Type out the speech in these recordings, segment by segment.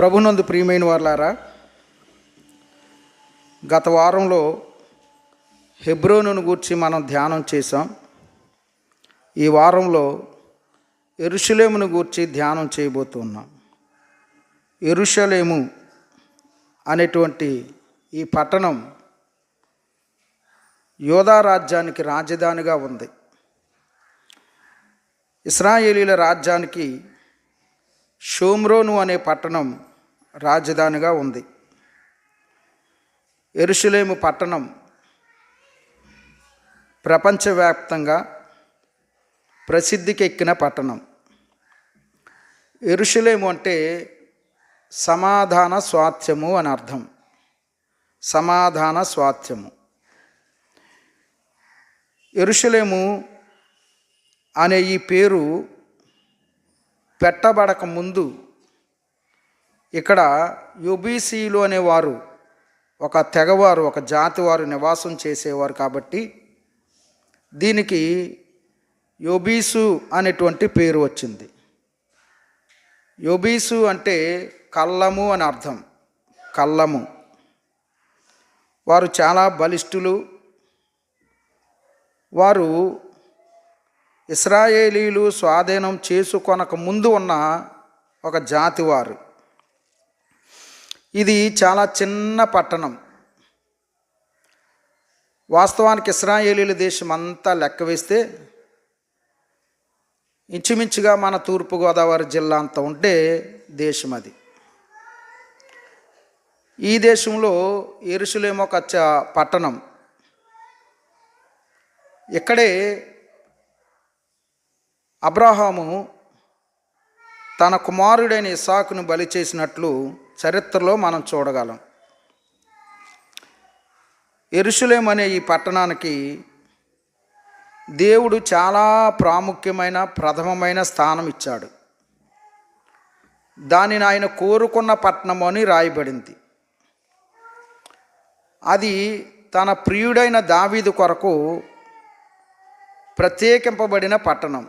ప్రభునందు ప్రియమైన వాళ్ళారా గత వారంలో హెబ్రోనును గూర్చి మనం ధ్యానం చేసాం ఈ వారంలో ఎరుషలేమును గూర్చి ధ్యానం చేయబోతున్నాం. ఎరుషలేము అనేటువంటి ఈ పట్టణం యోధా రాజ్యానికి రాజధానిగా ఉంది. ఇస్రాయేలీల రాజ్యానికి షోమ్రోను అనే పట్టణం రాజధానిగా ఉంది. ఎరుషులేము పట్టణం ప్రపంచవ్యాప్తంగా ప్రసిద్ధికి ఎక్కిన పట్టణం. ఎరుషులేము అంటే సమాధాన స్వాస్థ్యము అని అర్థం. సమాధాన స్వాస్థ్యము ఎరుషులేము అనే ఈ పేరు పెట్టబడక ముందు ఇక్కడ యుబీసీలు అనేవారు ఒక తెగవారు ఒక జాతి వారు నివాసం చేసేవారు కాబట్టి దీనికి యోబీసు అనేటువంటి పేరు వచ్చింది. యోబీసు అంటే కళ్ళము అని అర్థం. కళ్ళము. వారు చాలా బలిష్ఠులు. వారు ఇస్రాయేలీలు స్వాధీనం చేసుకొనక ముందు ఉన్న ఒక జాతి వారు ఇది చాలా చిన్న పట్టణం. వాస్తవానికి ఇస్రాయేలీల దేశం అంతా లెక్క వేస్తే ఇంచుమించుగా మన తూర్పుగోదావరి జిల్లా అంత ఉంటే దేశం అది ఈ దేశంలో ఎరుసలేమో ఒక పట్టణం. ఇక్కడే అబ్రహాము తన కుమారుడైన ఇసాకును బలి చేసినట్లు చరిత్రలో మనం చూడగలం. ఎరుసలేం అనే ఈ పట్టణానికి దేవుడు చాలా ప్రాముఖ్యమైన ప్రథమమైన స్థానం ఇచ్చాడు. దానిని ఆయన కోరుకున్న పట్టణము అని రాయబడింది. అది తన ప్రియుడైన దావీదు కొరకు ప్రత్యేకింపబడిన పట్టణం.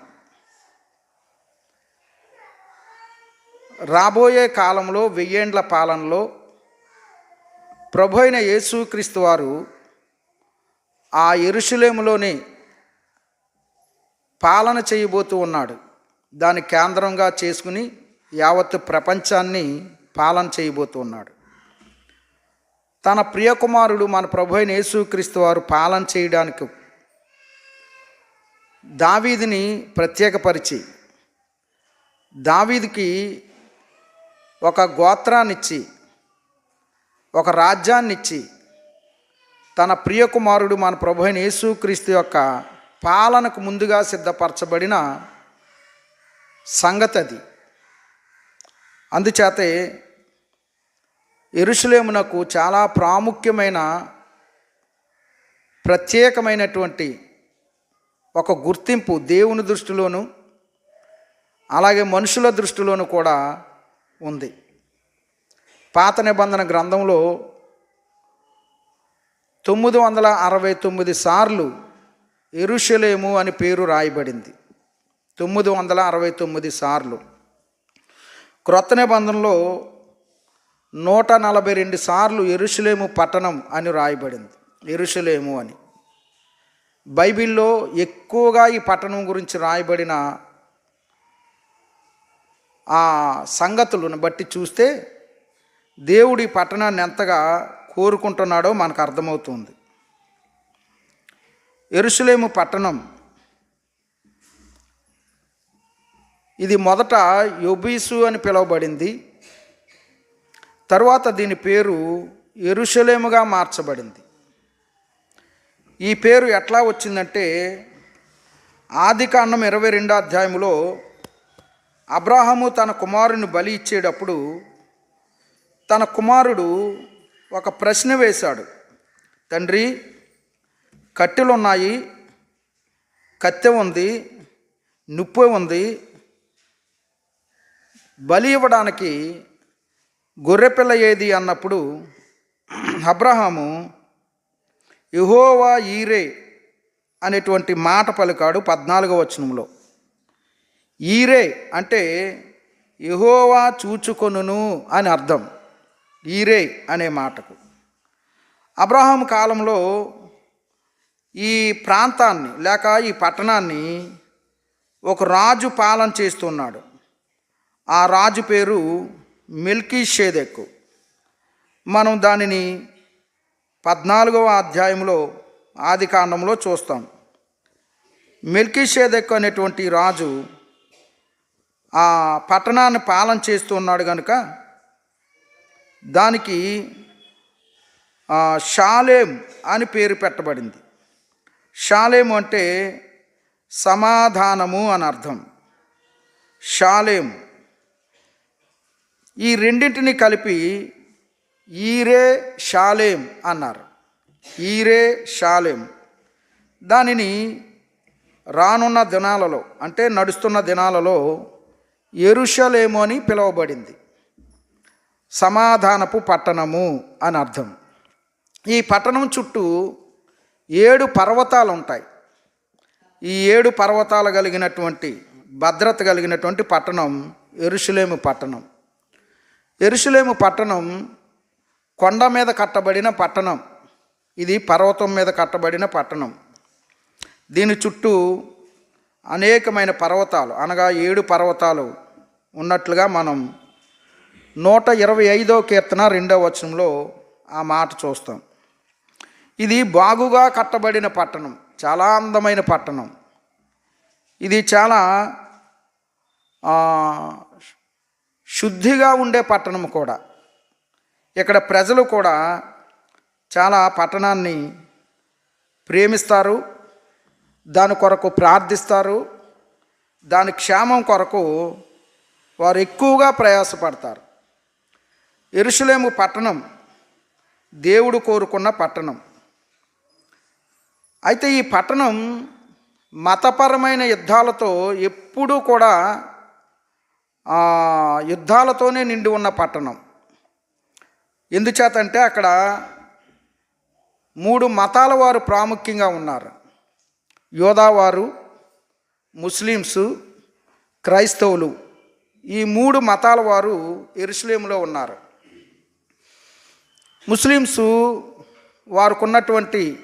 రాబోయే కాలంలో వెయ్యేండ్ల పాలనలో ప్రభు అయిన యేసుక్రీస్తు వారు ఆ ఎరుషులేములోనే పాలన చేయబోతూ ఉన్నాడు. దాని కేంద్రంగా చేసుకుని యావత్ ప్రపంచాన్ని పాలన చేయబోతూ ఉన్నాడు. తన ప్రియకుమారుడు మన ప్రభు అయిన యేసుక్రీస్తు వారు పాలన చేయడానికి దావీదిని ప్రత్యేకపరిచి దావీదికి ఒక గోత్రాన్నిచ్చి ఒక రాజ్యాన్నిచ్చి తన ప్రియకుమారుడు మన ప్రభు అయిన యేసుక్రీస్తు యొక్క పాలనకు ముందుగా సిద్ధపరచబడిన సంగతి అది. అందుచేతే ఎరుసలేమునకు చాలా ప్రాముఖ్యమైన ప్రత్యేకమైనటువంటి ఒక గుర్తింపు దేవుని దృష్టిలోను అలాగే మనుషుల దృష్టిలోను కూడా ఉంది. పాత నిబంధన గ్రంథంలో తొమ్మిది వందల అరవై తొమ్మిది సార్లు ఎరుషలేము అని పేరు రాయబడింది. తొమ్మిది వందల అరవై తొమ్మిది సార్లు. క్రొత్త నిబంధనలో నూట నలభై రెండు సార్లు ఎరుషలేము పట్టణం అని రాయబడింది. ఎరుషలేము అని. బైబిల్లో ఎక్కువగా ఈ పట్టణం గురించి రాయబడిన ఆ సంగతులను బట్టి చూస్తే దేవుడి పట్టణాన్ని ఎంతగా కోరుకుంటున్నాడో మనకు అర్థమవుతుంది. ఎరుసలేము పట్టణం ఇది మొదట యొబీసు అని పిలువబడింది. తరువాత దీని పేరు ఎరుషలేముగా మార్చబడింది. ఈ పేరు ఎట్లా వచ్చిందంటే ఆది కాండం ఇరవై రెండో అధ్యాయంలో అబ్రాహము తన కుమారుని బలి ఇచ్చేటప్పుడు తన కుమారుడు ఒక ప్రశ్న వేశాడు. తండ్రి కట్టెలు ఉన్నాయి కత్తె ఉంది నిప్పు ఉంది. బలి ఇవ్వడానికి గొర్రెపిల్ల ఏది? అన్నప్పుడు అబ్రహాము యహోవా ఈరే అనేటువంటి మాట పలికాడు పద్నాలుగో వచనంలో. ఈరే అంటే యహోవా చూచుకొనును అని అర్థం. ఈరే అనే మాటకు. అబ్రహాం కాలంలో ఈ ప్రాంతాన్ని లేక ఈ పట్టణాన్ని ఒక రాజు పాలన చేస్తున్నాడు. ఆ రాజు పేరు మిల్కీ షేదెక్కు మనం దానిని పద్నాలుగవ అధ్యాయంలో ఆది కాండంలో చూస్తాం. మిల్కీ షేదెక్కు అనేటువంటి రాజు ఆ పట్టణాన్ని పాలన చేస్తున్నాడు కనుక దానికి షాలేం అని పేరు పెట్టబడింది. షాలేము అంటే సమాధానము అని అర్థం. షాలేం. ఈ రెండింటిని కలిపి ఈరే షాలేం అన్నారు. ఈరే షాలేం. దానిని రానున్న దినాలలో అంటే నడుస్తున్న దినాలలో ఎరుషలేము అని పిలువబడింది. సమాధానపు పట్టణము అని అర్థం. ఈ పట్టణం చుట్టూ ఏడు పర్వతాలు ఉంటాయి ఈ ఏడు పర్వతాలు కలిగినటువంటి భద్రత కలిగినటువంటి పట్టణం ఎరుషులేము పట్టణం. ఎరుషులేము పట్టణం కొండ మీద కట్టబడిన పట్టణం. ఇది పర్వతం మీద కట్టబడిన పట్టణం. దీని చుట్టూ అనేకమైన పర్వతాలు అనగా ఏడు పర్వతాలు ఉన్నట్లుగా మనం నూట ఇరవై ఐదో కీర్తన రెండవ వచనంలో ఆ మాట చూస్తాం. ఇది బాగుగా కట్టబడిన పట్టణం చాలా అందమైన పట్టణం. ఇది చాలా శుద్ధిగా ఉండే పట్టణం కూడా. ఇక్కడ ప్రజలు కూడా చాలా పట్టణాన్ని ప్రేమిస్తారు దాని కొరకు ప్రార్థిస్తారు. దాని క్షేమం కొరకు వారు ఎక్కువగా ప్రయాసపడతారు. ఎరుషులేము పట్టణం దేవుడు కోరుకున్న పట్టణం. అయితే ఈ పట్టణం మతపరమైన యుద్ధాలతో ఎప్పుడూ కూడా యుద్ధాలతోనే నిండి ఉన్న పట్టణం. ఎందుచేతంటే అక్కడ మూడు మతాల వారు ప్రాముఖ్యంగా ఉన్నారు. యోధావారు ముస్లిమ్సు క్రైస్తవులు ఈ మూడు మతాల వారు ఎరుసలేములో ఉన్నారు. ముస్లిమ్సు వారుకున్నటువంటి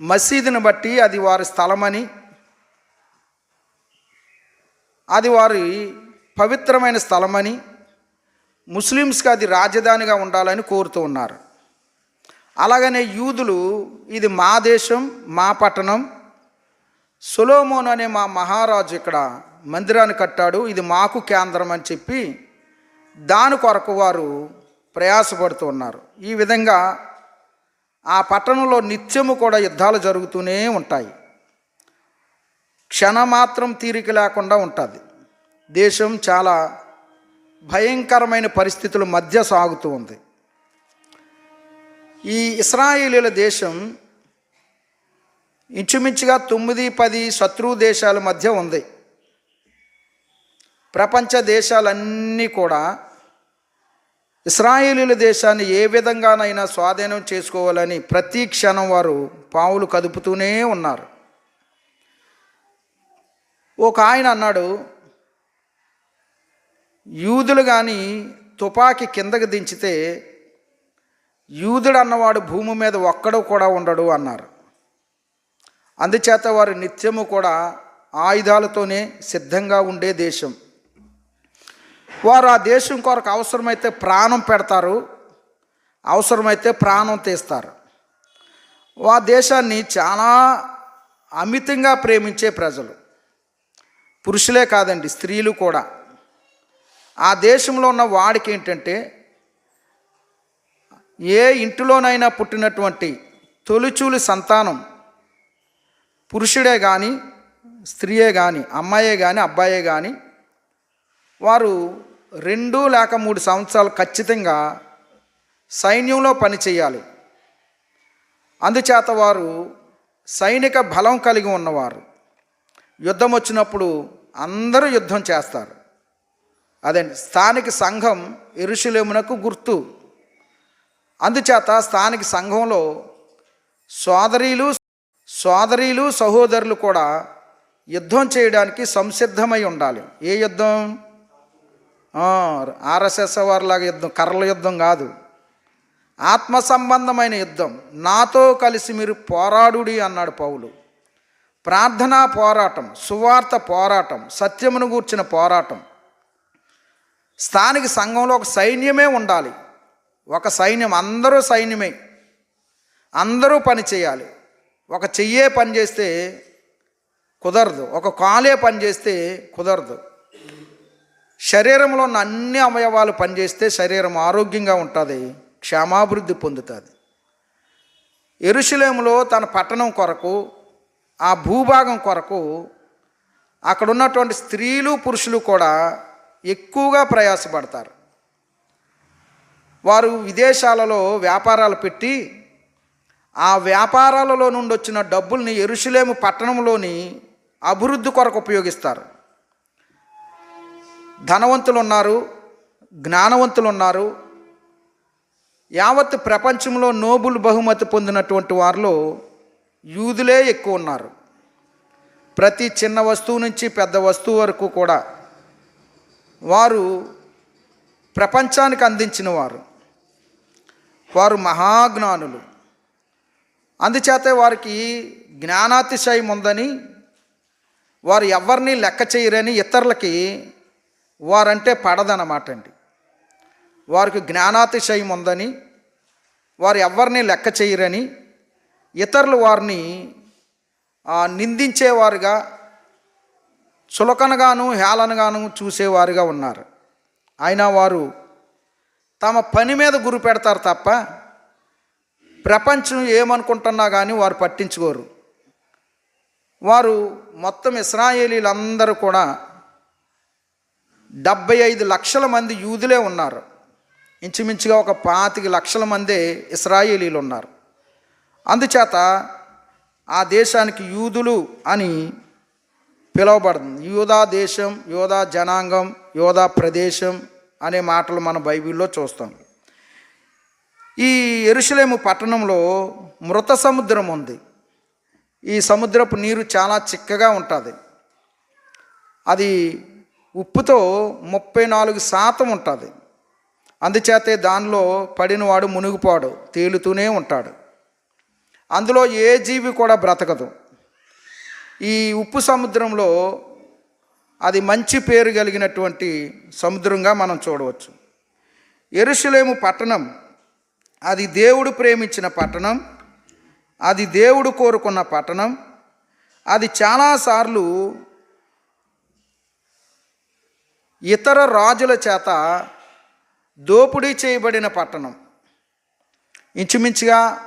మసీదుని బట్టి అది వారి స్థలమని అది వారి పవిత్రమైన స్థలమని ముస్లిమ్స్కి అది రాజధానిగా ఉండాలని కోరుతూ ఉన్నారు. అలాగనే యూదులు ఇది మా దేశం మా పట్టణం సొలోమోన్ అనే మా మహారాజు ఇక్కడ మందిరాన్ని కట్టాడు. ఇది మాకు కేంద్రం అని చెప్పి దాని కొరకు వారు ప్రయాసపడుతూ ఉన్నారు. ఈ విధంగా ఆ పట్టణంలో నిత్యము కూడా యుద్ధాలు జరుగుతూనే ఉంటాయి. క్షణమాత్రం తీరిక లేకుండా ఉంటుంది. దేశం చాలా భయంకరమైన పరిస్థితుల మధ్య సాగుతూ ఉంది. ఈ ఇస్రాయేలీల దేశం ఇంచుమించుగా తొమ్మిది పది శత్రు దేశాల మధ్య ఉంది. ప్రపంచ దేశాలన్నీ కూడా ఇస్రాయేలీల దేశాన్ని ఏ విధంగానైనా స్వాధీనం చేసుకోవాలని ప్రతి క్షణం వారు పావులు కదుపుతూనే ఉన్నారు. ఒక ఆయన అన్నాడు యూదులు కానీ తుపాకీ కిందకి దించితే యూదుడు అన్నవాడు భూమి మీద ఒక్కడు కూడా ఉండడు అన్నారు. అందుచేత వారు నిత్యము కూడా ఆయుధాలతోనే సిద్ధంగా ఉండే దేశం. వారు ఆ దేశం కొరకు అవసరమైతే ప్రాణం పెడతారు అవసరమైతే ప్రాణం తీస్తారు. ఆ దేశాన్ని చాలా అమితంగా ప్రేమించే ప్రజలు. పురుషులే కాదండి స్త్రీలు కూడా. ఆ దేశంలో ఉన్న వాడికి ఏంటంటే ఏ ఇంటిలోనైనా పుట్టినటువంటి తొలిచూలి సంతానం పురుషుడే కానీ స్త్రీయే కానీ అమ్మాయే కానీ అబ్బాయే కానీ వారు రెండు లేక మూడు సంవత్సరాలు ఖచ్చితంగా సైన్యంలో పనిచేయాలి అందుచేత వారు సైనిక బలం కలిగి ఉన్నవారు. యుద్ధం వచ్చినప్పుడు అందరూ యుద్ధం చేస్తారు. అదే స్థానిక సంఘం ఎరుషులేమునకు గుర్తు. అందుచేత స్థానిక సంఘంలో సోదరీలు సోదరీలు సహోదరులు కూడా యుద్ధం చేయడానికి సంసిద్ధమై ఉండాలి. ఏ యుద్ధం? ఆర్ఎస్ఎస్ వారిలాగా యుద్ధం కర్రల యుద్ధం కాదు. ఆత్మ సంబంధమైన యుద్ధం. నాతో కలిసి మీరు పోరాడుడి అన్నాడు పౌలు. ప్రార్థనా పోరాటం సువార్త పోరాటం సత్యమును గూర్చిన పోరాటం. స్థానిక సంఘంలో ఒక సైన్యమే ఉండాలి. ఒక సైన్యం అందరూ సైన్యమే. అందరూ పని చేయాలి. ఒక చెయ్యే పని చేస్తే కుదరదు ఒక కాలే పని చేస్తే కుదరదు. శరీరంలో ఉన్న అన్ని అవయవాలు పనిచేస్తే శరీరం ఆరోగ్యంగా ఉంటుంది క్షేమాభివృద్ధి పొందుతుంది. ఎరుశలేములో తన పట్టణం కొరకు ఆ భూభాగం కొరకు అక్కడ ఉన్నటువంటి స్త్రీలు పురుషులు కూడా ఎక్కువగా ప్రయాసపడతారు. వారు విదేశాలలో వ్యాపారాలు పెట్టి ఆ వ్యాపారాలలో నుండి వచ్చిన డబ్బుల్ని ఎరుషులేము పట్టణంలోని అభివృద్ధి కొరకు ఉపయోగిస్తారు. ధనవంతులు ఉన్నారు జ్ఞానవంతులు ఉన్నారు యావత్ ప్రపంచంలో నోబుల్ బహుమతి పొందినటువంటి వారిలో యూదులే ఎక్కువ ఉన్నారు. ప్రతి చిన్న వస్తువు నుంచి పెద్ద వస్తువు వరకు కూడా వారు ప్రపంచానికి అందించిన వారు. వారు మహాజ్ఞానులు. అందుచేత వారికి జ్ఞానాతిశయం ఉందని వారు ఎవరిని లెక్క చేయరని ఇతరులకి వారంటే పడదనమాట అండి వారికి జ్ఞానాతిశయం ఉందని వారు ఎవరిని లెక్క చేయరని ఇతరులు వారిని నిందించేవారుగా చులకనగాను హేళనగాను చూసేవారుగా ఉన్నారు. అయినా వారు తమ పని మీద గురి పెడతారు తప్ప ప్రపంచం ఏమనుకుంటున్నా కానీ వారు పట్టించుకోరు. వారు మొత్తం ఇస్రాయేలీలందరూ కూడా డెబ్బై ఐదు లక్షల మంది యూదులే ఉన్నారు. ఇంచుమించుగా ఒక పాతిక లక్షల మందే ఇస్రాయేలీలు ఉన్నారు అందుచేత ఆ దేశానికి యూదులు అని పిలువబడుతుంది యూదా దేశం యోధా జనాంగం యోధా ప్రదేశం అనే మాటలు మన బైబిల్లో చూస్తాం. ఈ ఎరుసలేము పట్టణంలో మృత సముద్రం ఉంది. ఈ సముద్రపు నీరు చాలా చిక్కగా ఉంటుంది. అది ఉప్పుతో ముప్పై నాలుగు శాతం ఉంటుంది. అందుచేతే దానిలో పడినవాడు మునిగిపోడు తేలుతూనే ఉంటాడు. అందులో ఏ జీవి కూడా బ్రతకదు. ఈ ఉప్పు సముద్రంలో అది మంచి పేరు కలిగినటువంటి సముద్రంగా మనం చూడవచ్చు. ఎరుసలేము పట్టణం అది దేవుడు ప్రేమించిన పట్టణం అది దేవుడు కోరుకున్న పట్టణం. అది చాలాసార్లు ఇతర రాజుల చేత దోపిడీ చేయబడిన పట్టణం. ఇంచుమించుగా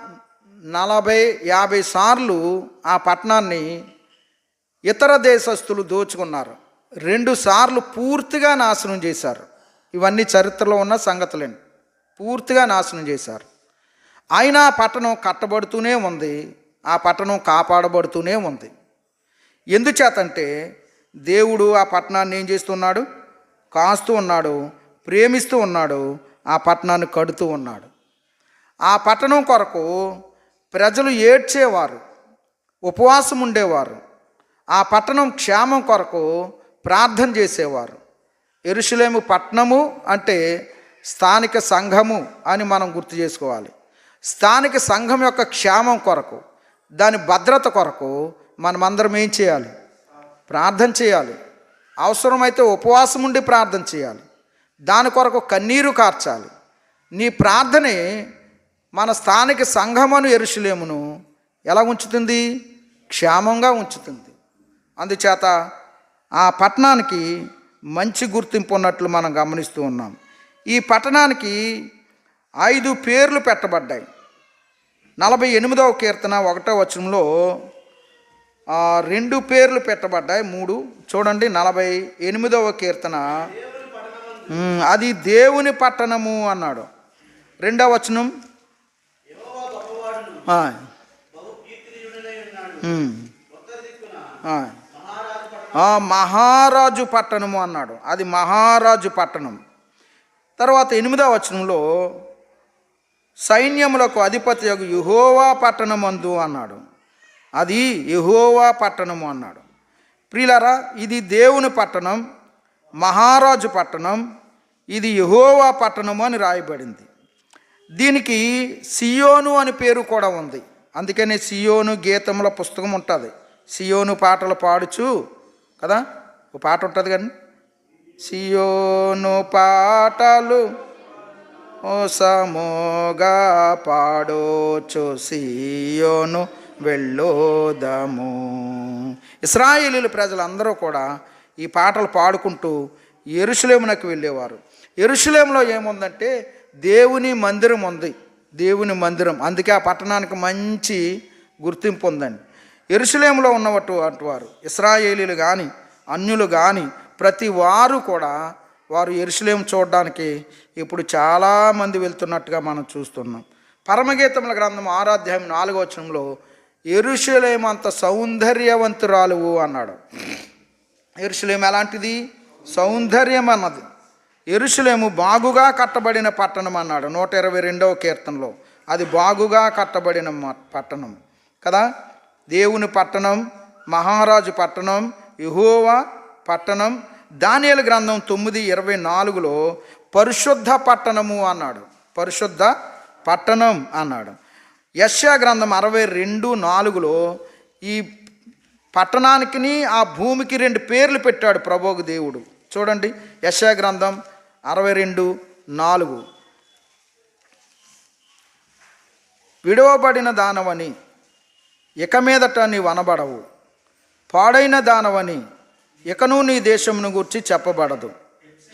నలభై యాభై సార్లు ఆ పట్టణాన్ని ఇతర దేశస్తులు దోచుకున్నారు. రెండు సార్లు పూర్తిగా నాశనం చేశారు. ఇవన్నీ చరిత్రలో ఉన్న సంగతులండి. పూర్తిగా నాశనం చేశారు. అయినా పట్టణం కట్టబడుతూనే ఉంది ఆ పట్టణం కాపాడబడుతూనే ఉంది. ఎందుచేతంటే దేవుడు ఆ పట్టణాన్ని ఏం చేస్తున్నాడు? కాస్తూ ఉన్నాడు ప్రేమిస్తూ ఉన్నాడు ఆ పట్టణాన్ని కడుతూ ఉన్నాడు. ఆ పట్టణం కొరకు ప్రజలు ఏడ్చేవారు ఉపవాసం ఉండేవారు. ఆ పట్టణం క్షేమం కొరకు ప్రార్థన చేసేవారు. ఎరుషులేము పట్టణము అంటే స్థానిక సంఘము అని మనం గుర్తు చేసుకోవాలి. స్థానిక సంఘం యొక్క క్షేమం కొరకు దాని భద్రత కొరకు మనమందరం ఏం చేయాలి? ప్రార్థన చేయాలి. అవసరమైతే ఉపవాసం ఉండి ప్రార్థన చేయాలి. దాని కొరకు కన్నీరు కార్చాలి. నీ ప్రార్థనే మన స్థానిక సంఘమును ఎరుషులేమును ఎలా ఉంచుతుంది? క్షేమంగా ఉంచుతుంది. అందుచేత ఆ పట్టణానికి మంచి గుర్తింపు ఉన్నట్లు మనం గమనిస్తూ ఉన్నాం. ఈ పట్టణానికి ఐదు పేర్లు పెట్టబడ్డాయి. నలభై ఎనిమిదవ కీర్తన ఒకటో వచనంలో రెండు పేర్లు పెట్టబడ్డాయి మూడు. చూడండి నలభై ఎనిమిదవ కీర్తన. అది దేవుని పట్టణము అన్నాడు. రెండవ వచనం. మహారాజు పట్టణము అన్నాడు. అది మహారాజు పట్టణం. తర్వాత ఎనిమిదవ వచనంలో సైన్యములకు అధిపతి యొక్క యుహోవా పట్టణమందు అన్నాడు. అది యహోవా పట్టణము అన్నాడు. ప్రిలరా ఇది దేవుని పట్టణం మహారాజు పట్టణం ఇది యహోవా పట్టణము అని రాయబడింది. దీనికి సియోను అని పేరు కూడా ఉంది. అందుకనే సియోను గీతముల పుస్తకం ఉంటుంది. సియోను పాటలు పాడుచు కదా? ఒక పాట ఉంటుంది కానీ. సియోను పాటలు ఓ సమోగా పాడోచు సియోను వెళ్ళోదము. ఇస్రాయేలీలు ప్రజలందరూ కూడా ఈ పాటలు పాడుకుంటూ ఎరుసలేమునకు వెళ్ళేవారు. ఎరుసలేంలో ఏముందంటే దేవుని మందిరం ఉంది. దేవుని మందిరం. అందుకే ఆ పట్టణానికి మంచి గుర్తింపు ఉందండి. ఎరుసలేంలో ఉన్నటువంటి వారు ఇస్రాయేలీలు కానీ అన్యులు కానీ ప్రతి వారు కూడా వారు ఎరుసలేం చూడడానికి ఇప్పుడు చాలామంది వెళ్తున్నట్టుగా మనం చూస్తున్నాం. పరమగీతముల గ్రంథం ఆరాధ్యాయం నాలుగో వచనంలో ఎరుసలేం అంత సౌందర్యవంతురాలువు అన్నాడు. ఎరుసలేం ఎలాంటిది? సౌందర్యం అన్నది. ఎరుసలేము బాగుగా కట్టబడిన పట్టణం అన్నాడు నూట ఇరవై రెండవ కీర్తనలో. అది బాగుగా కట్టబడిన మ- పట్టణం. కదా? దేవుని పట్టణం మహారాజు పట్టణం యహోవా పట్టణం దానియలు గ్రంథం తొమ్మిది ఇరవై నాలుగులో పరిశుద్ధ పట్టణము అన్నాడు. పరిశుద్ధ పట్టణం అన్నాడు. యశ్యా గ్రంథం అరవై రెండు నాలుగులో ఈ పట్టణానికి ఆ భూమికి రెండు పేర్లు పెట్టాడు ప్రభోగు దేవుడు. చూడండి యశా గ్రంథం అరవై రెండు నాలుగు. విడవబడిన దానవని ఇక మీదట నీవు అనబడవు. పాడైన దానవని ఇకను నీ దేశమును గురించి చెప్పబడదు.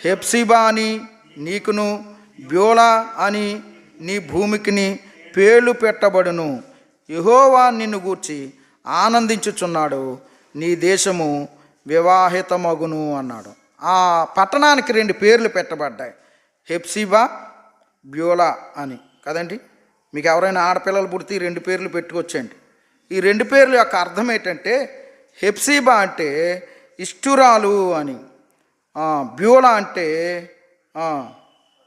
హెప్సిబా అని నీకును బ్యోలా అని నీ భూమికిని పేర్లు పెట్టబడును. యహోవా నిన్ను గూర్చి ఆనందించుచున్నాడు. నీ దేశము వివాహితమగును అన్నాడు. ఆ పట్టణానికి రెండు పేర్లు పెట్టబడ్డాయి. హెప్సిబా బ్యోలా అని. కదండి? మీకు ఎవరైనా ఆడపిల్లలు పుడితే ఈ రెండు పేర్లు పెట్టుకొచ్చండి ఈ రెండు పేర్ల యొక్క అర్థం ఏంటంటే హెప్సిబా అంటే ఇష్టురాలు అని. బ్యూల బ్యూలా అంటే ప్రతి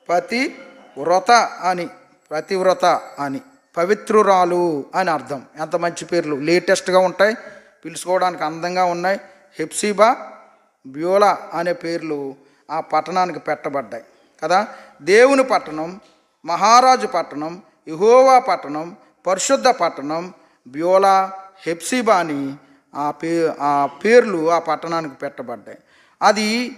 పతి వ్రత అని ప్రతివ్రత అని పవిత్రురాలు అని అర్థం. ఎంత మంచి పేర్లు. లేటెస్ట్గా ఉంటాయి పిలుచుకోవడానికి అందంగా ఉన్నాయి. హెప్సిబా బ్యూలా అనే పేర్లు ఆ పట్టణానికి పెట్టబడ్డాయి కదా? దేవుని పట్టణం మహారాజు పట్టణం ఇహోవా పట్టణం పరిశుద్ధ పట్టణం బ్యోలా హెప్సిబా అని ఆ పే ఆ పేర్లు ఆ పట్టణానికి పెట్టబడ్డాయి. అది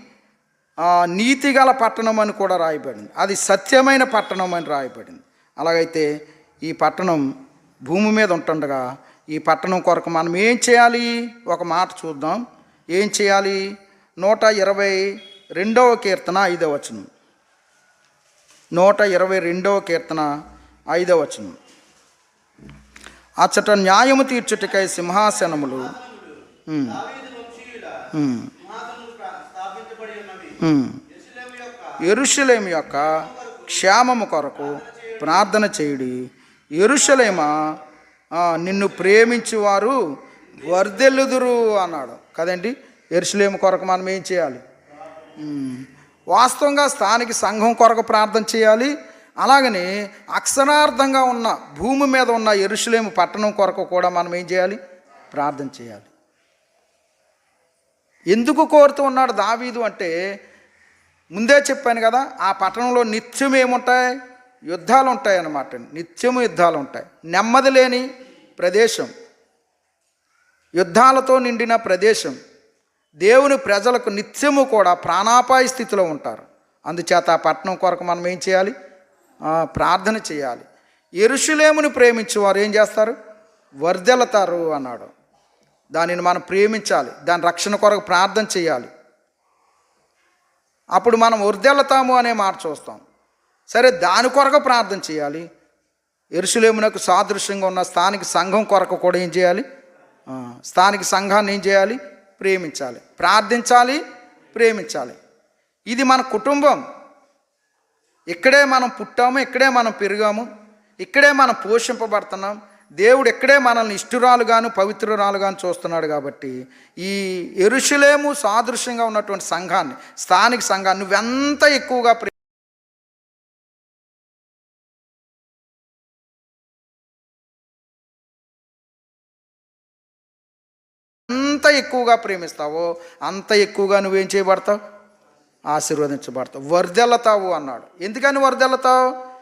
నీతిగల పట్టణం అని కూడా రాయబడింది. అది సత్యమైన పట్టణం అని రాయబడింది. అలాగైతే ఈ పట్టణం భూమి మీద ఉంటుండగా ఈ పట్టణం కొరకు మనం ఏం చేయాలి? ఒక మాట చూద్దాం. ఏం చేయాలి? నూట ఇరవై రెండవ కీర్తన ఐదవ వచనం. నూట ఇరవై రెండవ కీర్తన ఐదవ వచనం. అచ్చట న్యాయము తీర్చుటకై సింహాసనములు. ఉమ్, యొక్క క్షేమము కొరకు ప్రార్థన చేయుడి. ఎరుషలేమా? నిన్ను ప్రేమించేవారు వర్దెల్లుదురు అన్నాడు. కదండి? ఎరుషలేం కొరకు మనం ఏం చేయాలి? వాస్తవంగా స్థానిక సంఘం కొరకు ప్రార్థన చేయాలి. అలాగనే అక్షరార్థంగా ఉన్న భూమి మీద ఉన్న ఎరుషలేము పట్టణం కొరకు కూడా మనం ఏం చేయాలి? ప్రార్థన చేయాలి. ఎందుకు కోరుతూ ఉన్నాడు దావీదు అంటే ముందే చెప్పాను కదా ఆ పట్టణంలో నిత్యం ఏముంటాయి? యుద్ధాలు ఉంటాయి అన్నమాట నిత్యము యుద్ధాలు ఉంటాయి. నెమ్మది లేని ప్రదేశం. యుద్ధాలతో నిండిన ప్రదేశం. దేవుని ప్రజలకు నిత్యము కూడా ప్రాణాపాయ స్థితిలో ఉంటారు. అందుచేత ఆ పట్టణం కొరకు మనం ఏం చేయాలి? ప్రార్థన చేయాలి. ఎరుషులేముని ప్రేమించి వారు ఏం చేస్తారు? వర్దెలతారు అన్నాడు. దానిని మనం ప్రేమించాలి. దాని రక్షణ కొరకు ప్రార్థన చేయాలి. అప్పుడు మనం వర్దెలతాము అనే మాట చూస్తాం. సరే దాని కొరకు ప్రార్థన చేయాలి. ఎరుసలేమునకు సాదృశ్యంగా ఉన్న స్థానిక సంఘం కొరకు కూడా ఏం చేయాలి? స్థానిక సంఘాన్ని ఏం చేయాలి? ప్రేమించాలి. ప్రార్థించాలి ప్రేమించాలి. ఇది మన కుటుంబం. ఇక్కడే మనం పుట్టాము ఇక్కడే మనం పెరిగాము ఇక్కడే మనం పోషింపబడుతున్నాం. దేవుడు ఇక్కడే మనల్ని ఇష్టురాలుగాను పవిత్రురాలుగాను చూస్తున్నాడు కాబట్టి ఈ ఎరుషులేము సాదృశ్యంగా ఉన్నటువంటి సంఘాన్ని స్థానిక సంఘాన్ని నువ్వెంత ఎక్కువగా ఎంత ఎక్కువగా ప్రేమిస్తావో అంత ఎక్కువగా నువ్వేం చేయబడతావు? ఆశీర్వదించబడతావు. వరదెల్లతావు అన్నాడు. ఎందుకని వరదెల్లతావు?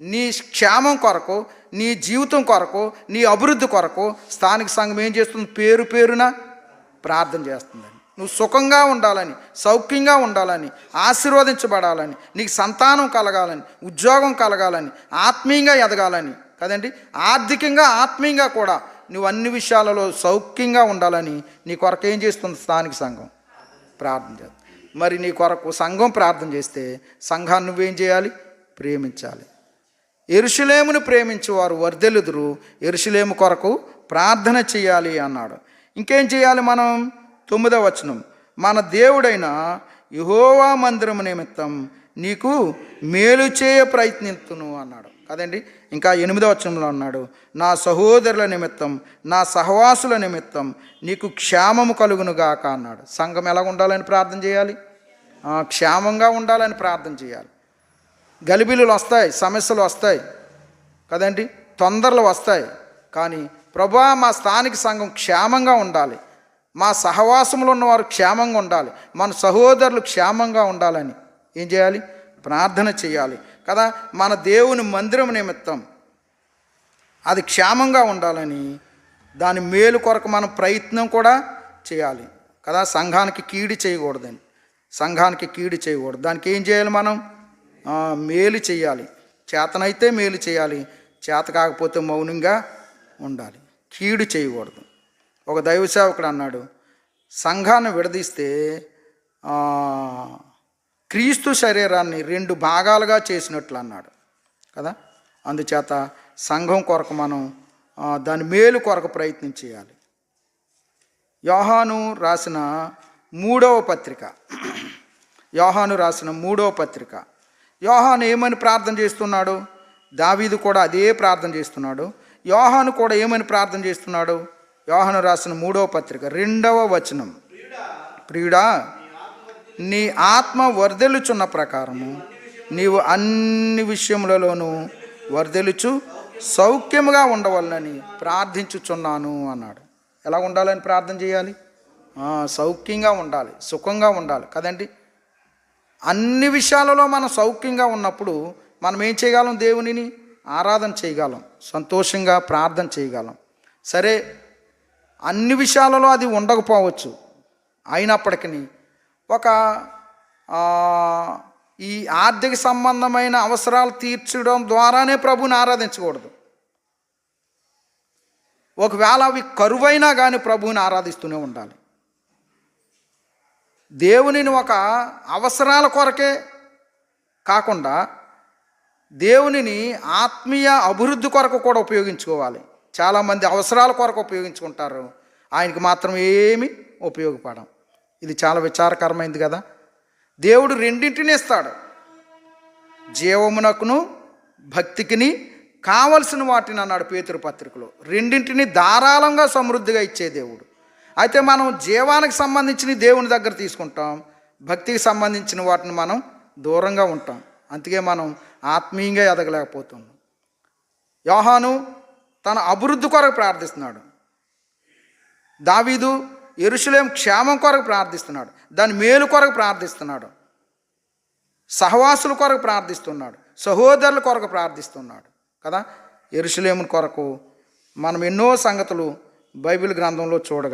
నీ క్షేమం కొరకు నీ జీవితం కొరకు నీ అభివృద్ధి కొరకు స్థానిక సంఘం ఏం చేస్తుంది? పేరు పేరున ప్రార్థన చేస్తుందని నువ్వు సుఖంగా ఉండాలని సౌఖ్యంగా ఉండాలని ఆశీర్వదించబడాలని నీకు సంతానం కలగాలని ఉద్యోగం కలగాలని ఆత్మీయంగా ఎదగాలని కదండి? ఆర్థికంగా ఆత్మీయంగా కూడా నువ్వు అన్ని విషయాలలో సౌఖ్యంగా ఉండాలని నీ కొరకు ఏం చేస్తుంది? స్థానిక సంఘం ప్రార్థన చేస్తుంది. మరి నీ కొరకు సంఘం ప్రార్థన చేస్తే సంఘాన్ని నువ్వేం చేయాలి? ప్రేమించాలి. ఎరుషులేమును ప్రేమించేవారు వర్ధెలుదురు ఎరుషులేము కొరకు ప్రార్థన చేయాలి అన్నాడు. ఇంకేం చేయాలి మనం? తొమ్మిదవ వచనం. మన దేవుడైన యహోవా మందిరము నిమిత్తం నీకు మేలు చేయ ప్రయత్నిస్తును అన్నాడు. కదండి? ఇంకా ఎనిమిదవ వచనంలో అన్నాడు నా సహోదరుల నిమిత్తం నా సహవాసుల నిమిత్తం నీకు క్షేమము కలుగునుగాక అన్నాడు. సంఘం ఎలా ఉండాలని ప్రార్థన చేయాలి? క్షేమంగా ఉండాలని ప్రార్థన చేయాలి. గలిబిలులు వస్తాయి సమస్యలు వస్తాయి కదండి? తొందరలు వస్తాయి. కానీ ప్రభా మా స్థానిక సంఘం క్షేమంగా ఉండాలి. మా సహవాసంలో ఉన్నవారు క్షేమంగా ఉండాలి. మన సహోదరులు క్షేమంగా ఉండాలని ఏం చేయాలి? ప్రార్థన చేయాలి. కదా? మన దేవుని మందిరం నిమిత్తం. అది క్షేమంగా ఉండాలని దాని మేలు కొరకు మనం ప్రయత్నం కూడా చేయాలి. కదా? సంఘానికి కీడి చేయకూడదని. సంఘానికి కీడి చేయకూడదు. దానికి ఏం చేయాలి మనం? మేలు చేయాలి. చేతనైతే మేలు చేయాలి. చేత కాకపోతే మౌనంగా ఉండాలి. కీడు చేయకూడదు. ఒక దైవ సేవకుడు అన్నాడు సంఘాన్ని విడదీస్తే క్రీస్తు శరీరాన్ని రెండు భాగాలుగా చేసినట్లు అన్నాడు కదా? అందుచేత సంఘం కొరకు మనం దాని మేలు కొరకు ప్రయత్నం చేయాలి. యోహాను రాసిన మూడవ పత్రిక. యోహాను రాసిన మూడవ పత్రిక. యోహాను ఏమని ప్రార్థన చేస్తున్నాడు? దావీదు కూడా అదే ప్రార్థన చేస్తున్నాడు. యోహాను కూడా ఏమని ప్రార్థన చేస్తున్నాడు? యోహాను రాసిన మూడవ పత్రిక రెండవ వచనం. ప్రియుడా నీ ఆత్మ వర్ధలుచున్న ప్రకారము నీవు అన్ని విషయములలోనూ వర్ధలుచు సౌఖ్యముగా ఉండవలనని ప్రార్థించుచున్నాను అన్నాడు. ఎలా ఉండాలని ప్రార్థన చేయాలి? సౌఖ్యంగా ఉండాలి సుఖంగా ఉండాలి కదండి. అన్ని విషయాలలో మనం సౌఖ్యంగా ఉన్నప్పుడు మనం ఏం చేయగలం దేవునిని? ఆరాధన చేయగలం సంతోషంగా ప్రార్థన చేయగలం. సరే అన్ని విషయాలలో అది ఉండకపోవచ్చు. అయినప్పటికీ ఒక ఈ ఆర్థిక సంబంధమైన అవసరాలు తీర్చడం ద్వారానే ప్రభుని ఆరాధించకూడదు. ఒకవేళ అవి కరువైనా కానీ ప్రభువుని ఆరాధిస్తూనే ఉండాలి. దేవునిని ఒక అవసరాల కొరకే కాకుండా దేవునిని ఆత్మీయ అభివృద్ధి కొరకు కూడా ఉపయోగించుకోవాలి. చాలామంది అవసరాల కొరకు ఉపయోగించుకుంటారు. ఆయనకి మాత్రం ఏమీ ఉపయోగపడం ఇది చాలా విచారకరమైంది కదా. దేవుడు రెండింటిని ఇస్తాడు. జీవమునకును భక్తికిని కావలసిన వాటిని అన్నాడు పేతురు పత్రికలో. రెండింటిని ధారాళంగా సమృద్ధిగా ఇచ్చే దేవుడు. అయితే మనం జీవానికి సంబంధించిన దేవుని దగ్గర తీసుకుంటాం. భక్తికి సంబంధించిన వాటిని మనం దూరంగా ఉంటాం. అందుకే మనం ఆత్మీయంగా ఎదగలేకపోతున్నాం యోహాను తన అభివృద్ధి కొరకు ప్రార్థిస్తున్నాడు. దావీదు ఎరుసలేం క్షేమం కొరకు ప్రార్థిస్తున్నాడు. దాని మేలు కొరకు ప్రార్థిస్తున్నాడు. సహవాసుల కొరకు ప్రార్థిస్తున్నాడు. సహోదరుల కొరకు ప్రార్థిస్తున్నాడు. కదా? ఎరుషులేము కొరకు మనం ఎన్నో సంగతులు బైబిల్ గ్రంథంలో చూడగలం.